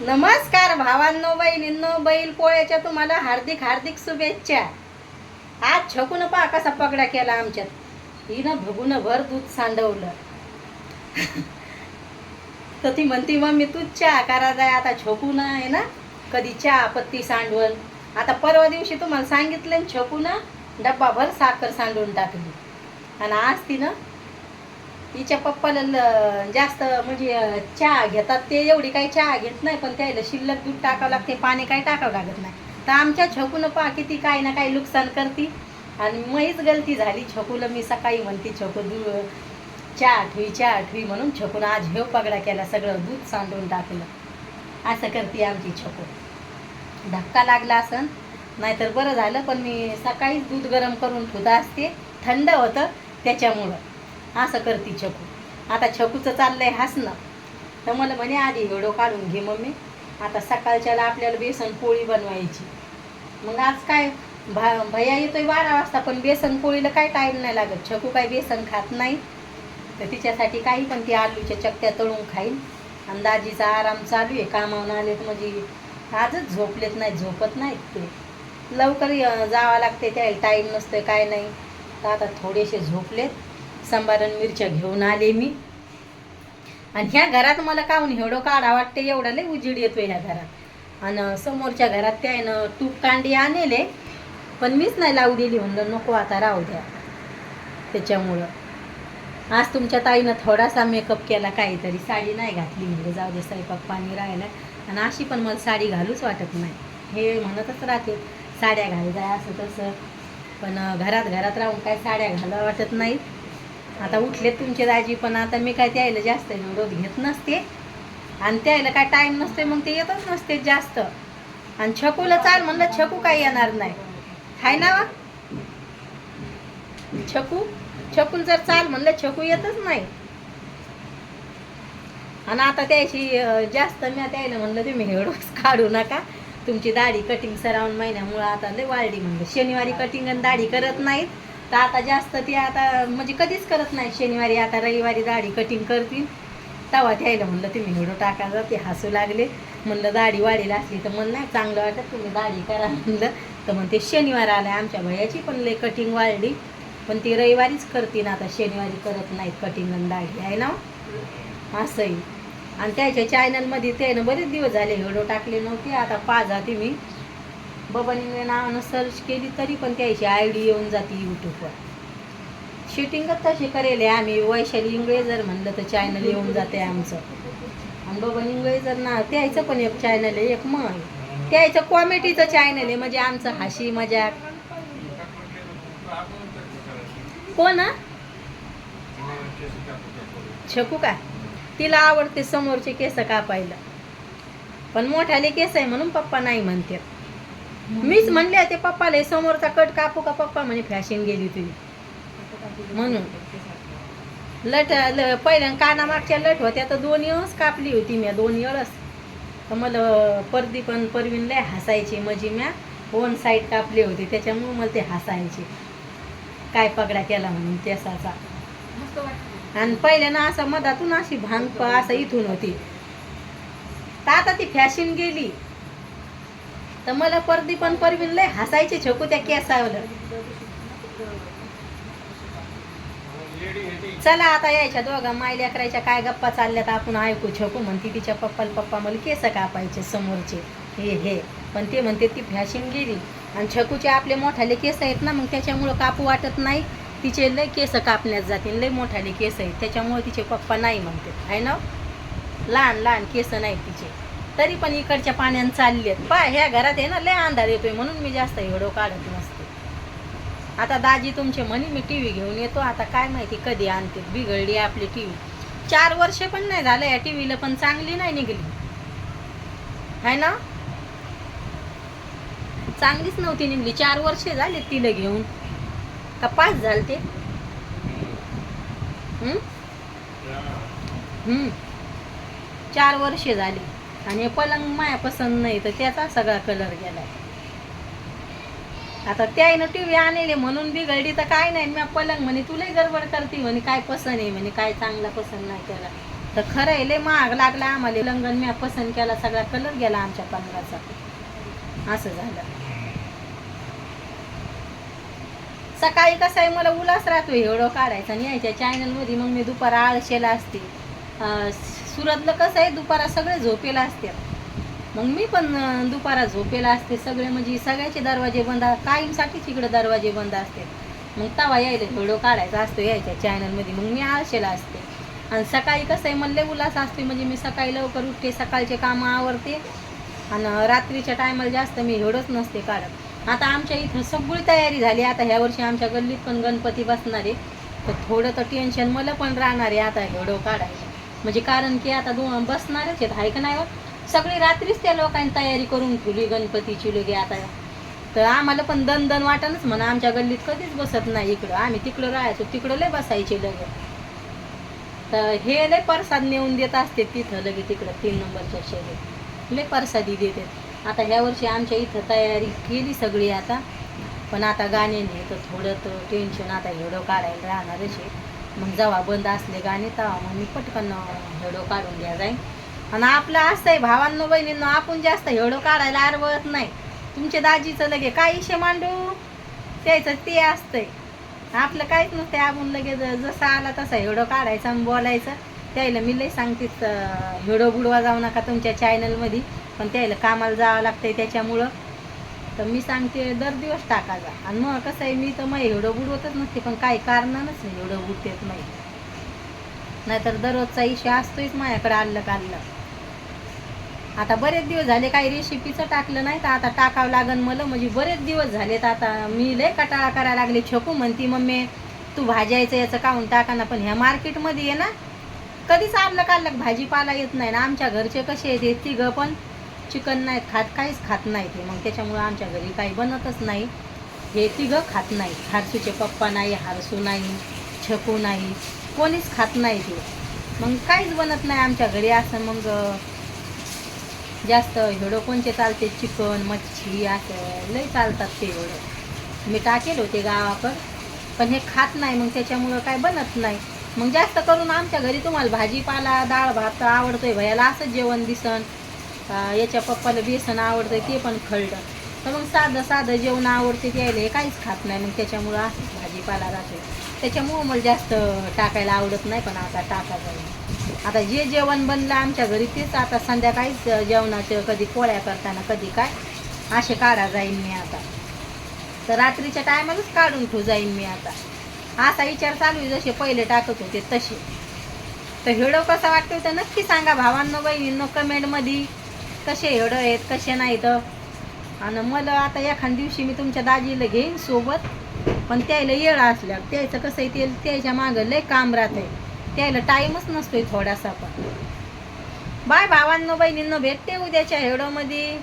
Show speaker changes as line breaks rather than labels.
नमस्कार भावांनो बहिणींनो बैल पोळ्याच्या तुम्हाला हार्दिक हार्दिक शुभेच्छा. आज छकून पहा कसा पगडा केला आमच्यात. हिनं भगून भर दूध सांडवलं. तर ती म्हणती मम्मी तूच चहा करा जाय आता छकून आहे ना कधी चहा पत्ती सांडवल आता परवा दिवशी तुम्हाला सांगितलं छकून डब्बाभर साखर सांडून टाकली. आणि आज तिनं तिच्या पप्पाला ल- जास्त म्हणजे चहा घेतात ते एवढी काही चहा घेत नाही पण त्याला शिल्लक दूध टाकावं लागते पाणी काही टाकावं लागत नाही. तर आमच्या छकून पहा किती काही ना काही नुकसान करती. आणि महीच गलती झाली छकूला मी सकाळी म्हणते छकू दूध चहा आठवी चहा आठवी म्हणून छकून आज हेव पगडा केला सगळं दूध सांडून टाकलं. असं करते आमची छकू. धक्का लागला असन नाहीतर बरं झालं पण मी सकाळीच दूध गरम करून ठुता असते थंड होतं त्याच्यामुळं. असं करते छकू. आता छकूचं चाललंय हसणं. तर मला म्हणे आधी व्हिडिओ काढून घे मम्मी. आता सकाळच्याला आपल्याला बेसन पोळी बनवायची. मग आज काय? भा भैया येतोय बारा वाजता पण बेसन पोळीला काय टाईम नाही लागत. छकू काय बेसन खात नाही. तर तिच्यासाठी काही पण ती आलूच्या चकत्या तळून खाईन आणि दाजीचा आराम चालू आहे. कामावून आलेत म्हणजे आजच झोपलेत नाही झोपत नाहीत ते. लवकर जावं लागते त्याला टाईम नसतोय काय नाही. तर आता थोडेसे झोपलेत. सांबारण मिरच्या घेऊन आले मी. आणि ह्या घरात मला काहून एवढं काढा वाटते? एवढा लय उजीड येतो ह्या घरात. आणि समोरच्या घरात त्यानं तूप कांडी आणले पण मीच नाही लावू दिली म्हणलं नको आता राहू द्या. त्याच्यामुळं. आज तुमच्या ताईनं थोडासा मेकअप केला काहीतरी साडी नाही घातली. म्हणजे जाऊ दे स्वयंपाक पाणी राहिलं. आणि अशी पण मला साडी घालूच वाटत नाही. हे म्हणतच राहते साड्या घाल जाय असं तसं. पण घरात घरात राहून काय साड्या घालावं वाटत नाही आता उठलेत तुमचे दाजी पण आता मी काय त्यायला जास्त रोज घेत नसते. आणि त्यायला काय टाईम नसते मग ते येतच नसते जास्त. आणि छकूला चाल म्हणलं छकू काय येणार नाही. हाय ना वा? छकू? छकूल जर चाल म्हणलं छकू येतच नाही. आणि आता त्याची जास्त मी त्यायला म्हणलं तुम्ही हेडोच काढू नका. तुमची दाढी कटिंग सरावून महिन्यामुळं आता लय वाढली म्हणलं. शनिवारी कटिंग आणि दाढी करत नाहीत. तर आता जास्त ती आता म्हणजे कधीच करत नाही. शनिवारी आता रविवारी दाढी कटिंग करतील तेव्हा द्यायला म्हणलं तुम्ही व्हिडिओ टाकायचा ते हसू लागले. म्हणलं दाढी वाढीला असली तर म्हणलं नाही चांगलं वाटत. तुम्ही दाढी करा. म्हणलं. तर मग ते शनिवार आलं आमच्या भैयाची पण लय कटिंग वाढली. पण ती रविवारीच करतील आता. शनिवारी करत नाहीत कटिंग आणि दाढी. आहे ना हो? असंही आणि त्याच्या चॅनलमध्ये त्यानं बरेच दिवस झाले व्हिडिओ टाकले नव्हते. आता पाहते मी. बबन नावानं सर्च केली तरी पण त्याची आय डी येऊन जाते यूट्यूबवर शूटिंगच तशी करेल आहे. आम्ही वैशाली इंगळेजर म्हणलं तर चॅनल येऊन जाते आमचं. आणि बबन इंगळेजर ना त्याचं पण एक चॅनल आहे एक मग. त्याचं कॉमेडीचं चॅनल आहे. म्हणजे आमचं हाशी मजाक. कोण हा? छकू का? तिला आवडते समोरचे केस कापायला. पण मोठाले केस आहे म्हणून पप्पा नाही म्हणते. मीच म्हणले ते पप्पाला समोरचा कट कापू का पप्पा? म्हणे फॅशन गेली तुझी. म्हणून. लट ल पहिल्या कानामागच्या लट होत्या तर दोन येळच कापली होती म्या दोन येळच तर मला परदी पण परवीन लय हसायची म्हणजे म्या. वन साईड कापली होती त्याच्यामुळे मला ते हसायचे. काय पगडा केला म्हणून त्यासाचा आणि पहिल्यानं असं मधातून अशी भांग असं इथून होती. तर आता ती फॅशन गेली. तर मला परदी पण परवीन लय हसायचे छकू त्या केसावलं चला आता यायच्या दोघा मायल्या करायच्या काय गप्पा चालल्यात आपण ऐकू छकू म्हणते तिच्या पप्पाला पप्पा मला केस कापायचे समोरचे. हे हे. पण ते म्हणते ती फॅशन गेली. आणि छकूचे आपले मोठाले केस आहेत ना मग त्याच्यामुळं कापू वाटत नाही. तिचे लय केस कापण्यात जातील लय मोठाले केस आहेत. त्याच्यामुळे तिचे पप्पा नाही म्हणते. आहे ना? लहान लहान केस नाही तिचे. तरी पण इकडच्या पाण्यानं चाललेत. पा ह्या घरात आहे ना लय अंधार येतोय म्हणून मी जास्त व्हिडिओ काढत नसते. आता दाजी तुमचे म्हणे मी टी व्ही घेऊन येतो. आता काय माहिती कधी आणते बिघडली आपली टी व्ही चार वर्ष पण नाही झालं या टी व्हीला पण चांगली नाही निघली. आहे ना? चांगलीच नव्हती निघली. चार वर्षे झाले तिला घेऊन. का पाच झाले ते चार वर्षे झाली. आणि हे पलंग माया पसंत नाही तर त्याचा सगळा कलर गेलाय. आता त्याईनं टी व्ही आणले म्हणून बिघडली तर काय नाही मी पलंग म्हणे तुलाही गडबड करते म्हणे काय पसंत आहे म्हणे काय चांगला पसंत नाही त्याला. तर खरं आहे लय महाग लागला आम्हाला. लंगन मी पसंत केला सगळा कलर गेला आमच्या पंधराचा असं झालं. सकाळी कसं आहे मला उलास राहतो एवढं काढायचा आणि यायच्या चॅनलमध्ये मग मी दुपार आळशेला असते. सुरतला कसं आहे दुपारा सगळे झोपेला असते. मग मी पण दुपारा झोपेला असते सगळे म्हणजे सगळ्याचे दरवाजे बंद कायमसाठीच इकडे दरवाजे बंद असते. मग तवा यायला व्हिडिओ काढायचा असतो यायच्या चॅनलमध्ये मग मी आळशेला असते. आणि सकाळी कसं आहे मला उल्हास असते म्हणजे मी सकाळी लवकर उठते सकाळचे कामं आवरते. आणि रात्रीच्या टायमाला जास्त मी एवढंच नसते काढत. आता आमच्या इथं सगळी तयारी झाली आता ह्या वर्षी आमच्या गल्लीत पण गणपती बसणार आहे. तर थोडं तर टेन्शन मला पण राहणार आहे आता व्हिडिओ काढायला म्हणजे कारण की आता दोन बसणारच आहेत हाय का नाही होत? सगळी रात्रीच त्या लोकांनी तयारी करून ठेवली गणपतीची लगे आता. तर आम्हाला पण दन दन वाटणच म्हणा आमच्या गल्लीत कधीच बसत नाही इकडं. आम्ही तिकडं राहायचो तिकडं लय बसायचे लगे. तर हे लय प्रसाद नेऊन देत असते तिथं लगे तिकडं तीन नंबरच्या शेरीत लय प्रसादी देते. आता ह्या वर्षी आमच्या इथं तयारी केली सगळी आता. पण आता गाणे नाही तर थोडं तर टेन्शन आता व्हिडिओ काढायला राहणारच आहे. मग जेव्हा बंद असले गाणे तेव्हा मग मी पटकन हेडो काढून घ्या जाईन. आणि आपलं असं आहे भावांनो बहिणींनो आपण जास्त हेडो काढायला आरवत नाही. तुमच्या दाजीचं लगे काय इशे मांडू? त्याचं ते असतंय. आपलं काहीच नसतं आपण लगेच जसा आला तसा हेडो काढायचा आणि बोलायचं. त्याला मी लई सांगतेच हेडो बुडवा जाऊ नका तुमच्या चॅनलमध्ये पण त्याला कामाला जावं लागतंय त्याच्यामुळं. तर मी सांगते दर दिवस टाकायचा आणि मग कसं आहे मी तर मग एवढं बुडवतच नसते पण काही कारणानच नाही एवढं बुडतेच नाही. नाहीतर दररोजचा इशू असतोच माझ्याकडे आलं काढलं आता बरेच दिवस झाले काही रेसिपीचं टाकलं नाही तर आता टाकावं लागन मला. म्हणजे बरेच दिवस झालेत आता. मी लय कटाळा करायला लागले. छकू म्हणती मम्मी तू भाजायचं याचं काहून टाका ना. पण ह्या मार्केटमध्ये ये ना कधीच आणलं काढलं भाजीपाला येत नाही ना. आमच्या घरचे कसे आहेत हे तिघं पण चिकन नाही खात काहीच खात नाही ते. मग त्याच्यामुळं आमच्या घरी काही बनतच नाही. हे तिघं खात नाही. हारसूचे पप्पा नाही हारसू नाही छकू नाही. कोणीच खात नाही ते. मग काहीच बनत नाही आमच्या घरी. असं मग जास्त एवढं कोणचे चालते? चिकन मच्छी असं लई चालतात ते एवढं मी टाकेल होते गावाकडं पण हे खात नाही. मग त्याच्यामुळं काय बनत नाही. मग जास्त करून आमच्या घरी तुम्हाला भाजीपाला डाळ भात आवडतोय भयाला. असंच जेवण दिसन याच्या पप्पाला बेसन आवडतं ते पण खळलं तर मग साधं साधं जेवण आवडते द्यायला हे काहीच खात नाही. मग त्याच्यामुळं असंच भाजीपाला राहतो त्याच्यामुळं मला जास्त टाकायला आवडत नाही पण आता टाका जाईल आता जे जेवण बनलं आमच्या घरी तेच आता संध्याकाळीच जेवणाचं कधी पोळ्या करताना कधी काय असे काढा जाईन मी आता. तर रात्रीच्या टायमालाच काढून ठेवू जाईन मी आता. असा विचार चालू आहे जसे पहिले टाकत होते तसे. तर हिडो कसा वाटतो तर नक्की सांगा भावांनो बहिणींनो कमेंटमध्ये कसे हेड आहेत कसे नाहीत. आणि मला आता एखाद्या दिवशी मी तुमच्या दाजीला घेईन सोबत पण त्याला येळ असल्या त्याचं कसं आहे ते त्याच्या मागं लय काम राहतंय. त्याला टाईमच नसतोय थोडासा पण. बाय भावांनो बहिणींनो भेटते उद्याच्या हेडोमध्ये.